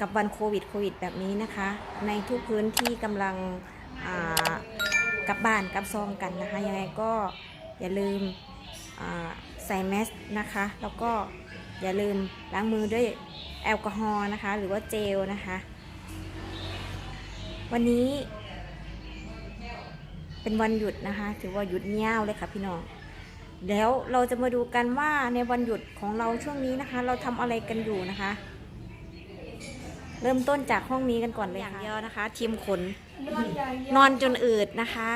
กับวันโควิดโควิดแบบนี้นะคะ ในทุกพื้นที่กำลังกลับบ้านกลับซองกันนะคะ ยังไงก็อย่าลืมใส่แมสนะคะ แล้วก็อย่าลืมล้างมือด้วยแอลกอฮอล์นะคะ หรือว่าเจลนะคะ วันนี้ เป็นวันหยุดนะคะ ถือว่าหยุดเงี้ยวเลยค่ะพี่น้องแล้วเราจะมาดูกันว่าในวันหยุดของเราช่วงนี้นะคะ เราทำอะไรกันอยู่นะคะ เริ่มต้นจากห้องนี้กันก่อนเลยอย่างเดียวนะคะ ทีมขน นอนจนอืดนะคะ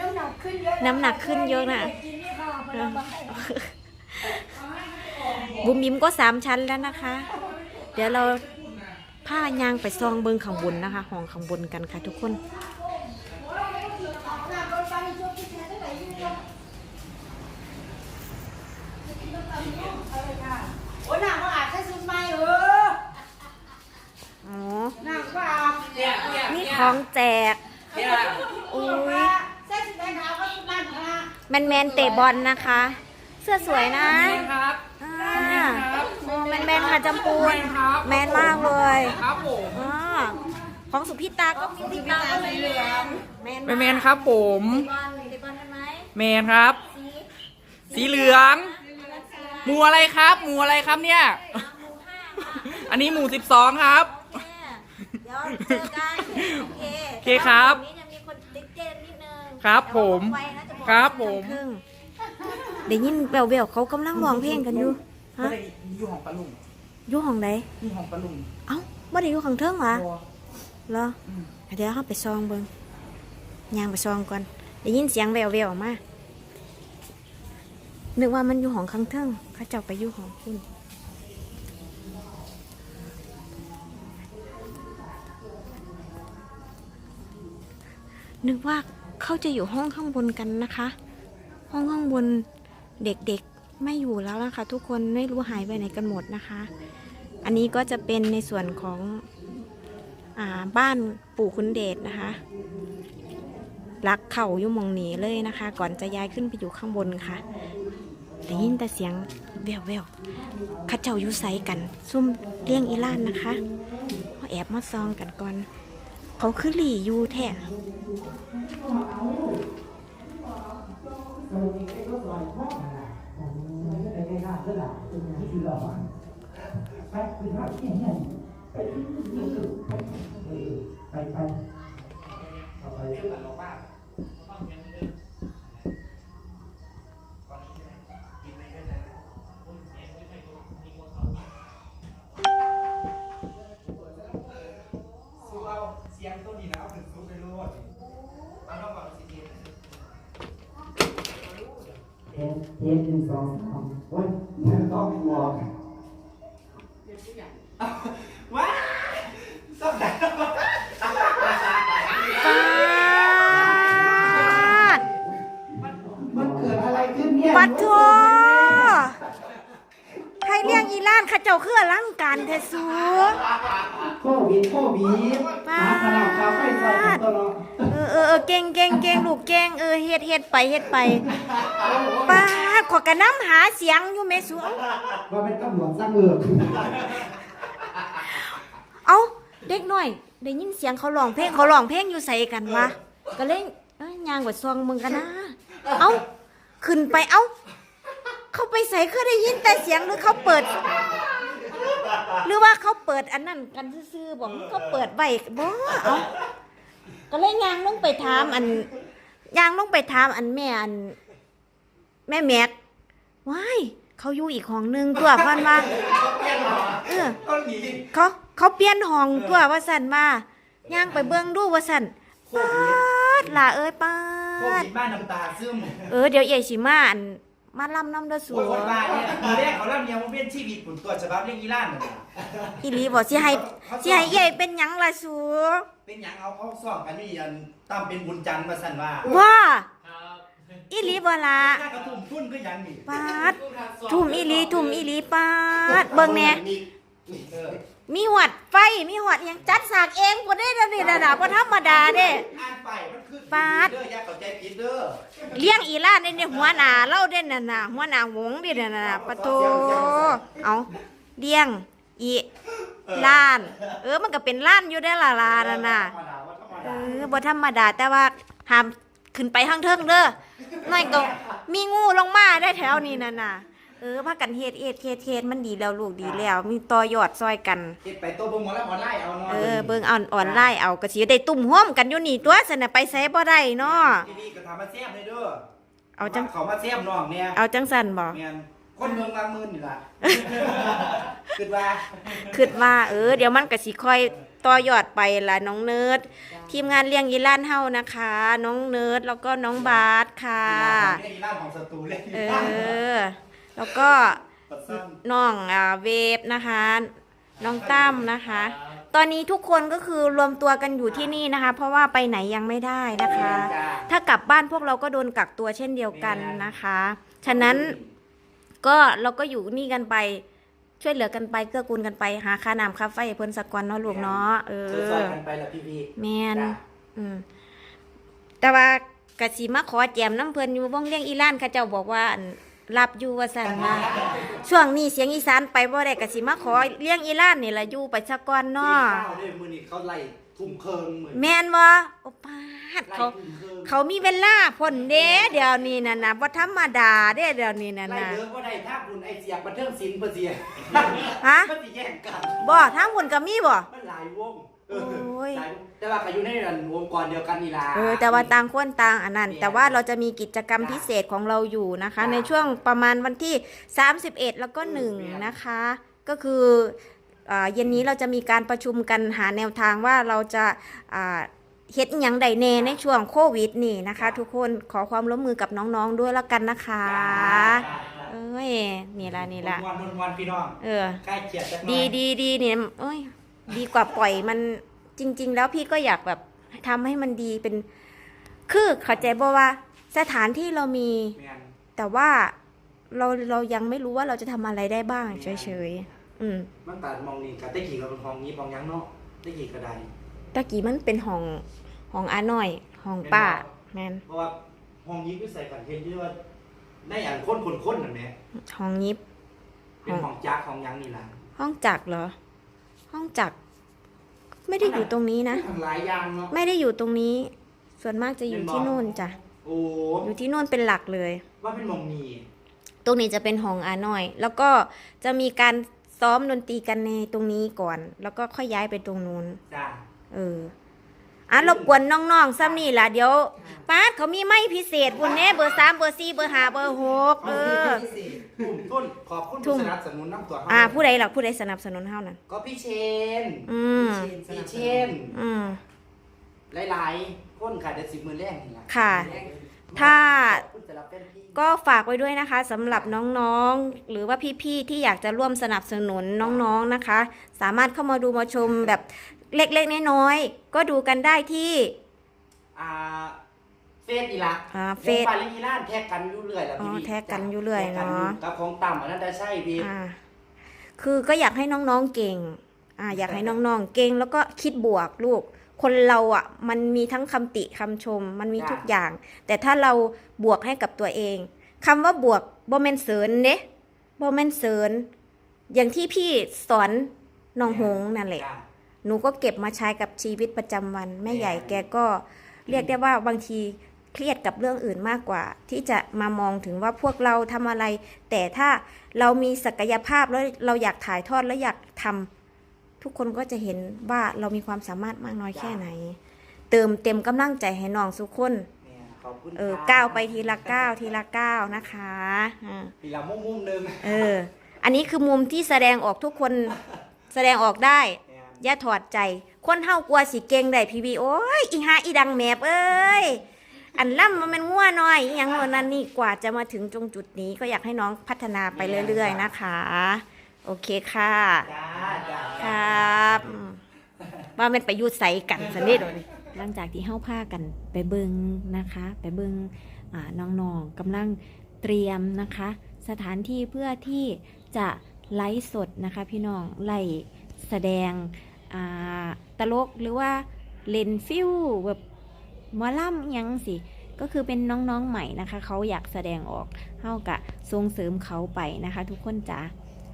น้ำหนักขึ้นเยอะน้ำหนักขึ้นเยอะน่ะกินนี่ค่ะพลังมาให้บุมบิมก็สามชั้นแล้วนะคะ เดี๋ยวเราผ้ายางไปซองเบิงข้างบนนะคะห้องข้างบนกันค่ะทุกคนโอ้หนังก็อาจจะซุดไม่เออ อ๋อหนังก็อาจเนี่ยเนี่ยนี่ของแจก เนี่ยอุ้ย เส้นสุดแดงขาวก็สุดนั่นค่ะแมนแมนๆเตะบอลนะคะ เสื้อสวยนะครับอ่าโอ้แมนแมนๆค่ะจำปูนครับแมนมากเลยครับผมอ่าของสุพิตาก็มีสีตาก็สีเหลืองแมนแมนแมนครับผม บอลเตะบอลกันไหมแมนครับ สีสีเหลือง หมู่อะไรครับ หมู่อะไรครับเนี่ย อันนี้หมู่สิบสองครับโอเคเดี๋ยวเจอกันโอเคโอเคครับตงนี้จะมีคนติ๊กเจนนิดนึงครับผมเดี๋ยวเอาไว้นะจะอกครับผม ครึ่งได้ยินแววๆเขากำลังร้องเพลงกันอยู่ ฮะอยู่ห้องปลาลุงอยู่ห้องไหนอยู่ห้องปลาลุงเอ้าไม่ได้อยู่ข้างเทิงหรอเหรอเดี๋ยวเขาไปซองเบิ่งย่างไปซองก่อนได้ยินเสียงแววๆออกมานึกว่ามันอยู่ห้องข้างเทิงเขาเจ้าไปอยู่ห้องคุณ นึกว่าเขาจะอยู่ห้องข้างบนกันนะคะ ห้องข้างบนเด็กๆไม่อยู่แล้วนะคะทุกคนไม่รู้หายไปไหนกันหมดนะคะ อันนี้ก็จะเป็นในส่วนของอาบ้านปู่คุณเดชนะคะรักเข่าอยู่มองหนีเลยนะคะ ก่อนจะย้ายขึ้นไปอยู่ข้างบนค่ะได้ยินแต่เสียงแววแววข้าเจ้าอยู่ไสกัน ซุ่มเลี้ยงอีล่านนะคะมาแอบมาซองกันก่อน เขาคือหลี่อยู่แท้สู้ งตัวนี้นะเอาถึงสู้ไปรู้ว่าเอาเข้าก่อนสิเเทสเทสหนึ่งสองสามโอ้ยต้องกลัวว้าสับได้ปาดมันเกิดอะไรขึ้นเนี่ย ปัดโทใค รเลี้ยงอีล่านเข้าเจ้าคืออลังการแท้สูโควิดโควิดหาขนาดคาไฟใส่ผมตลอดเออเออเออเก่งเก่งเก่งลูกเก่งเออเฮ็ดเฮ็ดไปเฮ็ดไปป้าดขอยกระน้ำหาเสียงอยู่แม่สูเอ้าว่าเป็นตำรวจสร้างเลือกเอ้าเด็กน้อย ได้ยินเสียงเขาร้องเพลงเขาร้องเพลงอยู่ใส่กันวะก็เลยเอ้ยย่างกว่าซองมึงกันนะ เอ้าขึ้นไปเอ้า เขาไปใส่คือได้ยินแต่เสียงหรือเขาเปิด หรือว่าเขาเปิดอันนั้นกันซื่อๆบอกเขาเปิดไว้บ่เอ้าก็เลยย่างลงไปถามอันย่างลงไปถามอันแม่อัน แม่แม็กว้ายเขาอยู่อีกห้องหนึงตัวเพันว่าเออต้นหนีเขาเขาเปลี่ยนห้องตัวว่าสันมาย่างไปเบิ่งดูว่าสันปาดล่ะเอ้ยปาพวกดกินบ้านน้ำตาซึมเออเดี๋ยวเอ๋สิมาอัน มาล่ำน้ำเด้อสูโอ้ยคนบ้านเนี่ยมือแรกเขาเล่าเมียมันเป็นชีวิตผลตัวฉบับเรื่องอีล่านน่ะอีหลีบอกสิให้สิให้เอ๋เป็นหยังล่ะสูเป็นหยังเอาเขาซ่อมกันนี่อันตั้มเป็นบุญจันทร์มาสั่นว่าว่าอีหลีบ่ล่ะถ้ากระทุ่มทุนก็ยังนี่ปาดทุ่มอีหลีทุ่มอีหลีปาดเบิ่งแหน่ เออ มีหวัดไฟมีหวัดหยังจัดสากเองบ่ได้เด้อนี่ระดับบ่ธรรมดาเด้อ่านไปมันคือปาดเด้ออย่าเข้าใจผิดเด้อเลี้ยงอีหล่านนี่เนี่ยหัวหน้าเล่าเด่นน่ะน่ะหัวหน้าหงส์นี่น่ะน่ะปะโตเอาเลี้ยงอีล้าน เออมันก็เป็นล้านอยู่ได้อละลานั่นน่ะธรรมดาว่าธรรมเอดาอบ่ธรรมดาแต่ว่าห้ามขึ้นไปข้างเทิงเด้อน้อยก็มีงูลงมาได้แถวนี้นั่นน่ะเออพากันเฮ็ดเฮ็ดเฮ็ดเฮ็ดมันดีแล้วลูกดีแล้ว มีต่อยอดซอยกัน เฮ็ดไปตัวเบิ่งหมอแล้วออนไลน์เอาเนาะเออเบิ่งเอาออนไลน์เอาก็สิได้ตุ่มห่วมกันอยู่นี่ตัวซั่นน่ะไปไสบ่ได้เนาะพี่พี่ก็ทำมาแซ่บเลยเด้อเอาจังเขามาแซ่บน้องเนี่ยเอาจังซั่นบ่แม่นคนเมืองบางมื่นนี่ล่ะคิดว่าคิดว่าเออ เดี๋ยวมันก็สิค่อยต่อยอดไปล่ะน้องเนิร์ดทีมงานเลี้ยงยีรานเฮานะคะ น้องเนิร์ดแล้วก็น้องบาสค่ะเล่นร้านของสตูเล่นเออ แล้วก็ปัดซ้ำน้องอ่าเวฟนะคะ น้องตั้มนะคะ ตอนนี้ทุกคนก็คือรวมตัวกันอยู่ที่นี่นะคะ เพราะว่าไปไหนยังไม่ได้นะคะ ถ้ากลับบ้านพวกเราก็โดนกักตัวเช่นเดียวกันนะคะ ฉะนั้นก็เราก็อยู่นี่กันไปช่วยเหลือกันไปเกื้อกูลกันไปหาค่าน้ำค่าไฟให้เพิ่นสักวันเนาะลูกเนาะเอซอยอๆกันไปละพี่พี่แม่นจ้ะอืมแต่ว่ากะสิมาขอแจมน้ำเพิ่นอยู่วงเลี้ยงอีล้านเขาเจ้าบอกว่าอั่น รับอยู่ว่าซั่นว่าช่วงนี้เสียงอีสานไปบ่ได้กะสิมาขอเลี้ยงอีล้านนี่ล่ะอยู่ไปสักก่อนเนาะข้าวด้วยมือนี่เขาไล่ทุ่มเคิงมือแม่นบ่โอปาดไล่เขาทุ่มเคิงเขามีเวลาพ่นเด้เดี๋ยวนี้น่ะนะบ่ธรรมดาเด้เดี๋ยวนี้น่ะไล่นะ เลิกว่าได้ถ้าคุณไอเสียกบันเทิงศิลป์เพื่อเสียฮะ มันสิแย่งกันบ่ทางพุ่นก็มีบ่มันหลายวงเออ โอ้ยหลายวงแต่ว่าก็อยู่ในวงกรเดียวกันนี่ล่ะเออแต่ว่าต่างคนต่างอันนั้น แต่ว่าเราจะมีกิจกรรมพิเศษของเราอยู่นะคะ ในช่วงประมาณวันที่ 31 แล้วก็1นะคะ ก็คืออ่าเย็นนี้เราจะมีการประชุมกันหาแนวทางว่าเราจะอ่าเฮ็ดอหยังใดแน่ในช่วงโควิดนี่นะคะ ทุกคนขอความร่วมมือกับน้องๆด้วยแล้วกันนะคะเอ้ยนี่ละนี่ละวันวันวันพี่น้องเออใกล้เขียดจักหน่อยดีดีดีเนี่ยเอ้ย ดีกว่าปล่อยมันจริง ๆ แล้วพี่ก็อยากแบบทำให้มันดีเป็น คือเข้าใจบ่ว่า สถานที่เรามีแม่นแต่ว่าเราเรายังไม่รู้ว่าเราจะทำอะไรได้บ้างเฉยๆอืมมันตัดมองนี่กับได้กี่กับเป็นห้องนี้มองยังเนาะได้กี่กระไดตะกี้มันเป็นห้องห้องอาหน่อยห้องป้าแมนเพราะว่าห้องนี้ก็ใส่กันเห็นที่ว่าได้อย่างค้นคนค้นนั่นแหละห้องยิบเป็นห้องจักห้องยังนี่ล่ะห้องจักรเหรอ ห้องจักรไม่ได้อยู่ตรงนี้นะทำหลายอย่างเนาะ ไม่ได้อยู่ตรงนี้ ส่วนมากจะอยู่ที่นู่นจ้ะ โอ้อยู่ที่นู่นเป็นหลักเลย ว่าเป็นหมองนี่ตรงนี้จะเป็นห้องอาน้อย แล้วก็จะมีการซ้อมดนตรีกันในตรงนี้ก่อน แล้วก็ค่อยย้ายไปตรงนู้น จ้า เออ อะรบกวนน้องๆซ้ำนี่ล่ะเดี๋ยวป้าดเขามีไม้พิเศษบุญเน่เบอร์สามเบอร์สี่เบอร์ห้าเบอร์หกเออ ทุ่มทุนขอบคุณทุ่ผู้ม สนับสนุนน้ำตัวเฮอ่าผู้ใดล่ะผู้ใดสนับสนุนเฮานั่นก็พี่เชนอืมพี่เชนอืมหลายๆคนค่ะเดี๋ยวสิบมือแรกนี่ล่ะค่ะ ถ้า ขอบคุณสำหรับเป็นพี่ก็ฝากไว้ด้วยนะคะสำหรับน้องๆ หรือว่าพี่ๆ ที่อยากจะร่วมสนับสนุนน้องๆ นะคะ สามารถเข้ามาดูมาชมแบบ เล็กๆน้อยๆก็ดูกันได้ที่ อ่าเฟซอีละอ่าเฟซ วงปาลิกีรานแท็กกันอยู่เรื่อยแล้วอ๋อพี่แท็กกันอยู่เรื่อยเนาะ กับของต่ำอันนั้นได้ใช่พี่ อ่าคือก็อยากให้น้องๆเก่ง อ่า อยากให้น้องๆเก่งแล้วก็คิดบวกลูก คนเราอะ มันมีทั้งคำติคำชม มันมีทุกอย่าง แต่ถ้าเราบวกให้กับตัวเองคำว่าบวกบ่แม่นเสริญเด้บ่แม่นเสริญอย่างที่พี่สอนน้องหงส์นั่นแหละ จ้ะ หนูก็เก็บมาใช้กับชีวิตประจำวันแม่ใหญ่แกก็เรียกได้ว่าบางทีเครียดกับเรื่องอื่นมากกว่า ที่จะมามองถึงว่าพวกเราทำอะไร แต่ถ้าเรามีศักยภาพแล้วเราอยากถ่ายทอดแล้วอยากทำทุกคนก็จะเห็นว่าเรามีความสามารถมากน้อยแค่ไหน เติมเต็มกำลังใจให้น้องทุกคนเนี่ยขอบคุณเออครับก้าวไปทีละก้าวทีละก้าวนะคะอ่าปีละมุมมุมหนึ่ง เออ อันนี้คือมุมที่แสดงออกทุกคนแสดงออกได้เนี่ย อย่าถอดใจ คนเฮากลัวสิเก่งได้พี่บีโอ้ยอีหาอีดังแมบเอ้ยอันล่ำมันเป็นง่วหน้อยอหยังโน่นนั่นนี่กว่าจะมาถึงตรงจุดนี้ก็อยากให้น้องพัฒนาไปเรื่อย ๆ นะคะ โอเคค่ะ ครับว่ามันไปยุดใสกันสันนิดหลังจากที่เฮาพากันไปเบิงนะคะ ไปเบิงน้องๆกำลังเตรียมนะคะ สถานที่เพื่อที่จะไลฟ์สดนะคะ พี่น้องไล่ แสดงตลกหรือว่าเล่นฟิวแบบมอล่ำอิหยังสิก็คือเป็นน้องๆใหม่นะคะ เขาอยากแสดงออกเฮากะส่งเสริมเขาไปนะคะ ทุกคนจ๋า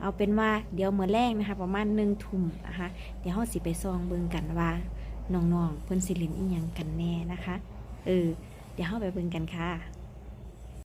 เอาเป็นว่าเดี๋ยวมื้อแรกนะคะ ประมาณหนึ่งทุ่มนะคะ เดี๋ยวเฮาสิไปซองเบิ่งกันว่าน้องๆเพิ่นสิล่นอีหยังกันแน่นะคะเออเดี๋ยวเฮาไปเบิ่งกันค่ะ